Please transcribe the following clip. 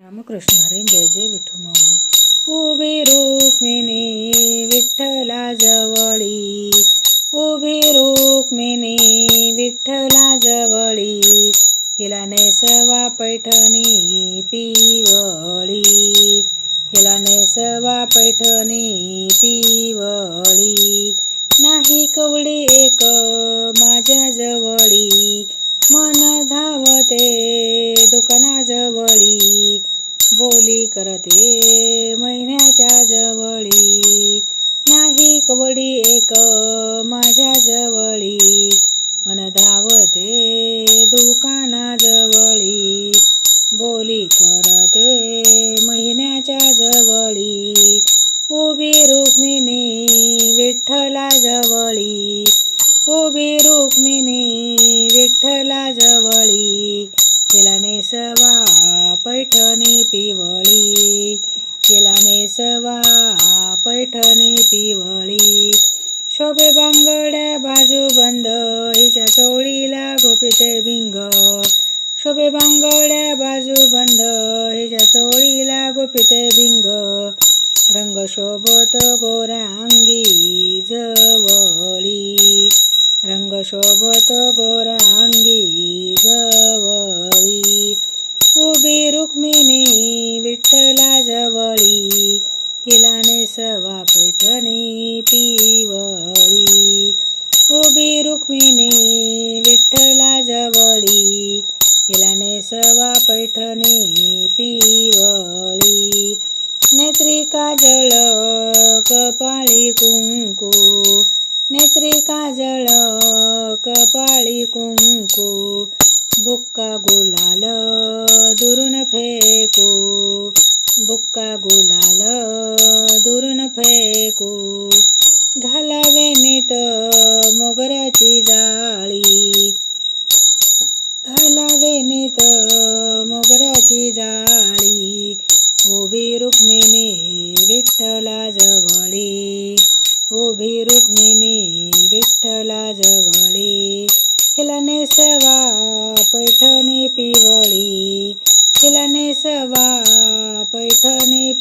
रामकृष्ण हरे जय जय विठू माऊली. उभी रुक्मिणी विठ्ठला जवळी. उभी रुक्मिणी विठ्ठला जवळी. हिला नेसवा पैठणी पिवळी. हिला नेसवा पैठणी पिवळी. नाही कवळी एक माझ्या जवळी. मन धावते दुकानाजवळी. बोली करते. महिन्याच्या जवळ नेसवा पैठणी पिवळी. तिला नेसवा पैठणी पिवळी. शोभे बांगड्या बाजू बंद हिच्या चोळीला गोपिते भिंग. शोभे बांगड्या बाजू बंद हिच्या चोळीला गोपिते भिंग. रंग शोभत गोरांगी जवळी. रंग शोभत गोरांगी नेत्रिका जळ कपाळी कुंकू. नेत्रिका जळ कपाळी कुंकू. बुक्का गुलाल दुरून फेकू. बुक्का गुलाल दुरून फेकू. घालावे नीत मोगऱ्याची जाळी. घालावे नीत मोगऱ्याची जाळी. उभी रुक्मिणी विठ्ठला जवळी उभी रुक्मिणी विठ्ठला जवळी हिला नेसवा पैठणी पिवळी. हिला नेसवा पैठणी